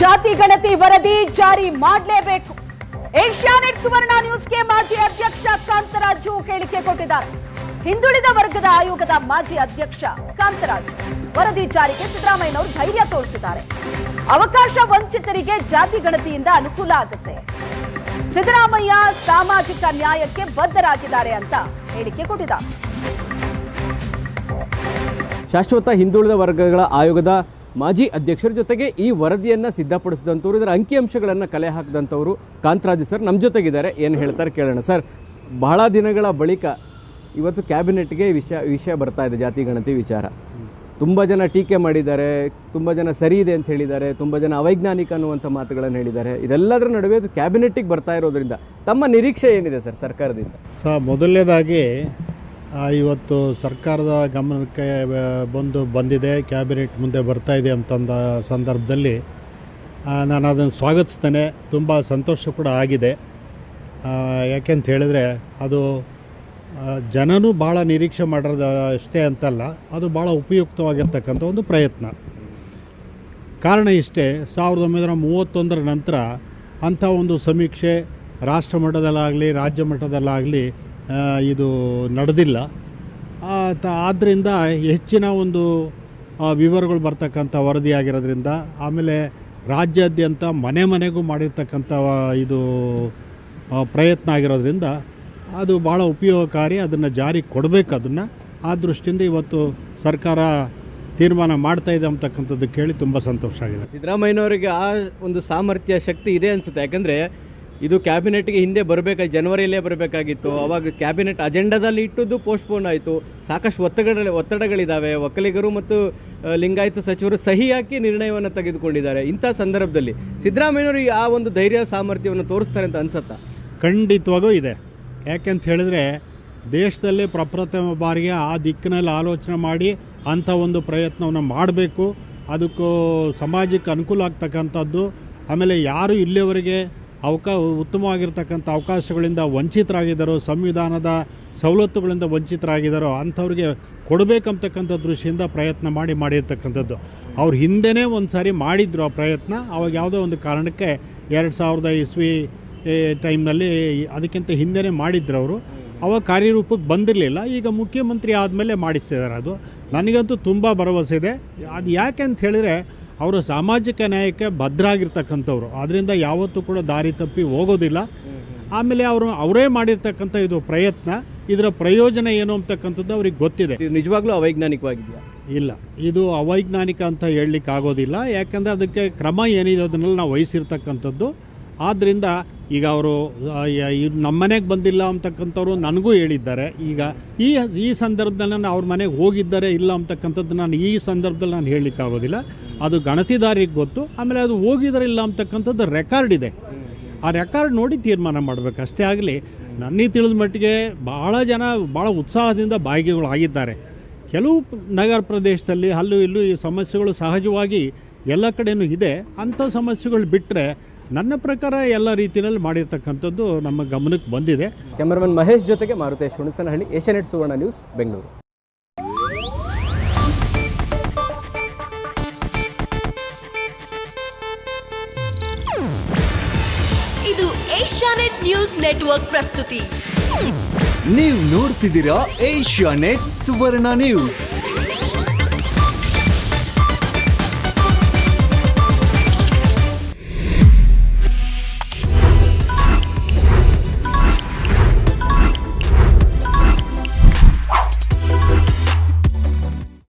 ಜಾತಿ ಗಣತಿ ವರದಿ ಜಾರಿ ಮಾಡಲೇಬೇಕು. ಏಷ್ಯಾನೆಟ್ ಸುವರ್ಣ ನ್ಯೂಸ್ಗೆ ಮಾಜಿ ಅಧ್ಯಕ್ಷ ಕಾಂತರಾಜು ಹೇಳಿಕೆ ಕೊಟ್ಟಿದ್ದಾರೆ. ಹಿಂದುಳಿದ ವರ್ಗದ ಆಯೋಗದ ಮಾಜಿ ಅಧ್ಯಕ್ಷ ಕಾಂತರಾಜು ವರದಿ ಜಾರಿಗೆ ಸಿದ್ದರಾಮಯ್ಯನವರು ಧೈರ್ಯ ತೋರಿಸಿದ್ದಾರೆ. ಅವಕಾಶ ವಂಚಿತರಿಗೆ ಜಾತಿ ಗಣತಿಯಿಂದ ಅನುಕೂಲ ಆಗುತ್ತೆ. ಸಿದ್ದರಾಮಯ್ಯ ಸಾಮಾಜಿಕ ನ್ಯಾಯಕ್ಕೆ ಬದ್ಧರಾಗಿದ್ದಾರೆ ಅಂತ ಹೇಳಿಕೆ ಕೊಟ್ಟಿದ್ದಾರೆ. ಶಾಶ್ವತ ಹಿಂದುಳಿದ ವರ್ಗಗಳ ಆಯೋಗದ ಮಾಜಿ ಅಧ್ಯಕ್ಷರ ಜೊತೆಗೆ ಈ ವರದಿಯನ್ನು ಸಿದ್ಧಪಡಿಸಿದಂಥವ್ರು, ಇದರ ಅಂಕಿಅಂಶಗಳನ್ನು ಕಲೆ ಹಾಕಿದಂಥವ್ರು ಕಾಂತರಾಜು ಸರ್ ನಮ್ಮ ಜೊತೆಗಿದ್ದಾರೆ. ಏನು ಹೇಳ್ತಾರೆ ಕೇಳೋಣ ಸರ್. ಬಹಳ ದಿನಗಳ ಬಳಿಕ ಇವತ್ತು ಕ್ಯಾಬಿನೆಟ್ಗೆ ವಿಷಯ ವಿಷಯ ಬರ್ತಾ ಇದೆ, ಜಾತಿ ಗಣತಿ ವಿಚಾರ. ತುಂಬ ಜನ ಟೀಕೆ ಮಾಡಿದ್ದಾರೆ, ತುಂಬ ಜನ ಸರಿ ಇದೆ ಅಂತ ಹೇಳಿದ್ದಾರೆ, ತುಂಬ ಜನ ಅವೈಜ್ಞಾನಿಕ ಅನ್ನುವಂಥ ಮಾತುಗಳನ್ನು ಹೇಳಿದ್ದಾರೆ. ಇದೆಲ್ಲದರ ನಡುವೆ ಅದು ಕ್ಯಾಬಿನೆಟ್ಟಿಗೆ ಬರ್ತಾ ಇರೋದ್ರಿಂದ ತಮ್ಮ ನಿರೀಕ್ಷೆ ಏನಿದೆ ಸರ್ ಸರ್ಕಾರದಿಂದ? ಸ ಮೊದಲನೇದಾಗಿ ಇವತ್ತು ಸರ್ಕಾರದ ಗಮನಕ್ಕೆ ಬಂದು ಬಂದಿದೆ, ಕ್ಯಾಬಿನೆಟ್ ಮುಂದೆ ಬರ್ತಾ ಇದೆ ಅಂತಂದ ಸಂದರ್ಭದಲ್ಲಿ ನಾನು ಅದನ್ನು ಸ್ವಾಗತಿಸ್ತೇನೆ. ತುಂಬ ಸಂತೋಷ ಕೂಡ ಆಗಿದೆ. ಯಾಕೆಂತ ಹೇಳಿದ್ರೆ, ಅದು ಜನನೂ ಭಾಳ ನಿರೀಕ್ಷೆ ಮಾಡಿರೋದು ಅಷ್ಟೇ ಅಂತಲ್ಲ, ಅದು ಭಾಳ ಉಪಯುಕ್ತವಾಗಿರ್ತಕ್ಕಂಥ ಒಂದು ಪ್ರಯತ್ನ. ಕಾರಣ ಇಷ್ಟೇ, ಸಾವಿರದ ಒಂಬೈನೂರ ಮೂವತ್ತೊಂದರ ನಂತರ ಅಂಥ ಒಂದು ಸಮೀಕ್ಷೆ ರಾಷ್ಟ್ರ ಮಟ್ಟದಲ್ಲಾಗಲಿ ರಾಜ್ಯ ಮಟ್ಟದಲ್ಲಾಗಲಿ ಇದು ನಡೆದಿಲ್ಲ. ಆದ್ದರಿಂದ ಹೆಚ್ಚಿನ ಒಂದು ವಿವರಗಳು ಬರ್ತಕ್ಕಂಥ ವರದಿಯಾಗಿರೋದ್ರಿಂದ ಆಮೇಲೆ ರಾಜ್ಯಾದ್ಯಂತ ಮನೆ ಮನೆಗೂ ಮಾಡಿರ್ತಕ್ಕಂಥ ಇದು ಪ್ರಯತ್ನ ಆಗಿರೋದ್ರಿಂದ ಅದು ಭಾಳ ಉಪಯೋಗಕಾರಿ, ಅದನ್ನು ಜಾರಿ ಕೊಡಬೇಕು ಅದನ್ನು. ಆ ದೃಷ್ಟಿಯಿಂದ ಇವತ್ತು ಸರ್ಕಾರ ತೀರ್ಮಾನ ಮಾಡ್ತಾ ಇದೆ ಅಂತಕ್ಕಂಥದ್ದು ಕೇಳಿ ತುಂಬ ಸಂತೋಷ ಆಗಿದೆ. ಸಿದ್ದರಾಮಯ್ಯನವರಿಗೆ ಆ ಒಂದು ಸಾಮರ್ಥ್ಯ, ಶಕ್ತಿ ಇದೆ ಅನಿಸುತ್ತೆ. ಯಾಕಂದ್ರೆ ಇದು ಕ್ಯಾಬಿನೆಟ್ಗೆ ಹಿಂದೆ ಬರಬೇಕಾಗಿ ಜನವರಿಯಲ್ಲೇ ಬರಬೇಕಾಗಿತ್ತು. ಅವಾಗ ಕ್ಯಾಬಿನೆಟ್ ಅಜೆಂಡಾದಲ್ಲಿ ಇಟ್ಟದ್ದು ಪೋಸ್ಟ್ಪೋನ್ ಆಯಿತು. ಸಾಕಷ್ಟು ಒತ್ತಡಗಳ ಒತ್ತಡಗಳಿದ್ದಾವೆ ಒಕ್ಕಲಿಗರು ಮತ್ತು ಲಿಂಗಾಯತ ಸಚಿವರು ಸಹಿ ಹಾಕಿ ನಿರ್ಣಯವನ್ನು ತೆಗೆದುಕೊಂಡಿದ್ದಾರೆ. ಇಂಥ ಸಂದರ್ಭದಲ್ಲಿ ಸಿದ್ದರಾಮಯ್ಯವರು ಆ ಒಂದು ಧೈರ್ಯ, ಸಾಮರ್ಥ್ಯವನ್ನು ತೋರಿಸ್ತಾರೆ ಅಂತ ಅನ್ಸತ್ತಾ? ಖಂಡಿತವಾಗೂ ಇದೆ. ಯಾಕೆಂತ ಹೇಳಿದ್ರೆ, ದೇಶದಲ್ಲಿ ಪ್ರಪ್ರಥಮ ಬಾರಿಗೆ ಆ ದಿಕ್ಕಿನಲ್ಲಿ ಆಲೋಚನೆ ಮಾಡಿ ಅಂಥ ಒಂದು ಪ್ರಯತ್ನವನ್ನು ಮಾಡಬೇಕು. ಅದಕ್ಕೂ ಸಮಾಜಕ್ಕೆ ಅನುಕೂಲ ಆಗ್ತಕ್ಕಂಥದ್ದು. ಆಮೇಲೆ ಯಾರು ಇಲ್ಲಿಯವರೆಗೆ ಅವಕಾ ಉತ್ತಮವಾಗಿರ್ತಕ್ಕಂಥ ಅವಕಾಶಗಳಿಂದ ವಂಚಿತರಾಗಿದ್ದಾರೋ, ಸಂವಿಧಾನದ ಸವಲತ್ತುಗಳಿಂದ ವಂಚಿತರಾಗಿದ್ದಾರೋ, ಅಂಥವ್ರಿಗೆ ಕೊಡಬೇಕಂತಕ್ಕಂಥ ದೃಷ್ಟಿಯಿಂದ ಪ್ರಯತ್ನ ಮಾಡಿ ಮಾಡಿರ್ತಕ್ಕಂಥದ್ದು. ಅವ್ರು ಹಿಂದೆನೇ ಒಂದು ಸಾರಿ ಮಾಡಿದ್ರು ಆ ಪ್ರಯತ್ನ, ಅವಾಗ ಯಾವುದೋ ಒಂದು ಕಾರಣಕ್ಕೆ ಎರಡು ಸಾವಿರದ ಇಸ್ವಿ ಟೈಮ್ನಲ್ಲಿ ಅದಕ್ಕಿಂತ ಹಿಂದೆನೇ ಮಾಡಿದ್ರು ಅವರು. ಅವಾಗ ಕಾರ್ಯರೂಪಕ್ಕೆ ಬಂದಿರಲಿಲ್ಲ. ಈಗ ಮುಖ್ಯಮಂತ್ರಿ ಆದಮೇಲೆ ಮಾಡಿಸ್ತಿದ್ದಾರೆ ಅದು. ನನಗಂತೂ ತುಂಬ ಭರವಸೆ ಇದೆ. ಅದು ಯಾಕೆ ಅಂತ ಹೇಳಿದರೆ ಅವರು ಸಾಮಾಜಿಕ ನ್ಯಾಯಕ್ಕೆ ಭದ್ರಾಗಿರ್ತಕ್ಕಂಥವ್ರು. ಅದರಿಂದ ಯಾವತ್ತೂ ಕೂಡ ದಾರಿ ತಪ್ಪಿ ಹೋಗೋದಿಲ್ಲ. ಆಮೇಲೆ ಅವರು ಅವರೇ ಮಾಡಿರ್ತಕ್ಕಂಥ ಇದು ಪ್ರಯತ್ನ ಇದರ ಪ್ರಯೋಜನ ಏನು ಅಂತಕ್ಕಂಥದ್ದು ಅವ್ರಿಗೆ ಗೊತ್ತಿದೆ. ನಿಜವಾಗ್ಲೂ ಅವೈಜ್ಞಾನಿಕವಾಗಿದೆಯಾ? ಇಲ್ಲ. ಇದು ಅವೈಜ್ಞಾನಿಕ ಅಂತ ಹೇಳಲಿಕ್ಕೆ ಆಗೋದಿಲ್ಲ ಯಾಕಂದರೆ ಅದಕ್ಕೆ ಕ್ರಮ ಏನಿದೆ ಅದನ್ನೆಲ್ಲ ನಾವು ವಹಿಸಿರ್ತಕ್ಕಂಥದ್ದು. ಆದ್ದರಿಂದ ಈಗ ಅವರು ನಮ್ಮ ಮನೆಗೆ ಬಂದಿಲ್ಲ ಅಂತಕ್ಕಂಥವ್ರು ನನಗೂ ಹೇಳಿದ್ದಾರೆ. ಈಗ ಈ ಈ ಸಂದರ್ಭದಲ್ಲಿ ನಾನು ಅವ್ರ ಮನೆಗೆ ಹೋಗಿದ್ದಾರೆ ಇಲ್ಲ ಅಂತಕ್ಕಂಥದ್ದು ನಾನು ಈ ಸಂದರ್ಭದಲ್ಲಿ ನಾನು ಹೇಳಲಿಕ್ಕೆ ಆಗೋದಿಲ್ಲ ಅದು ಗಣತಿದಾರಿಗೆ ಗೊತ್ತು. ಆಮೇಲೆ ಅದು ಹೋಗಿದ್ದಾರೆ ಇಲ್ಲ ಅಂತಕ್ಕಂಥದ್ದು ರೆಕಾರ್ಡ್ ಇದೆ. ಆ ರೆಕಾರ್ಡ್ ನೋಡಿ ತೀರ್ಮಾನ ಮಾಡಬೇಕು. ಅಷ್ಟೇ ಆಗಲಿ ನನಗೆ ತಿಳಿದ ಮಟ್ಟಿಗೆ ಭಾಳ ಜನ ಭಾಳ ಉತ್ಸಾಹದಿಂದ ಭಾಗಿಗಳಾಗಿದ್ದಾರೆ ಕೆಲವು ನಗರ ಪ್ರದೇಶದಲ್ಲಿ ಅಲ್ಲೂ ಇಲ್ಲೂ ಈ ಸಮಸ್ಯೆಗಳು ಸಹಜವಾಗಿ ಎಲ್ಲ ಕಡೆಯೂ ಇದೆ. ಅಂಥ ಸಮಸ್ಯೆಗಳು ಬಿಟ್ಟರೆ ನನ್ನ ಪ್ರಕಾರ ಎಲ್ಲ ರೀತಿಯಲ್ಲಿ ಮಾಡಿರ್ತಕ್ಕಂಥದ್ದು ನಮ್ಮ ಗಮನಕ್ಕೆ ಬಂದಿದೆ. ಕ್ಯಾಮರಾಮನ್ ಮಹೇಶ್ ಜೊತೆಗೆ ಮಾರುತೇಶ್ ಹುಣಸನಹಳ್ಳಿ ಏಷ್ಯಾನೆಟ್ ಸುವರ್ಣ ನ್ಯೂಸ್ ಬೆಂಗಳೂರು. ಇದು ಏಷ್ಯಾನೆಟ್ ನ್ಯೂಸ್ ನೆಟ್ವರ್ಕ್ ಪ್ರಸ್ತುತಿ. ನೀವು ನೋಡ್ತಿದ್ದೀರಾ ಏಷ್ಯಾ ನೆಟ್ ಸುವರ್ಣ ನ್ಯೂಸ್.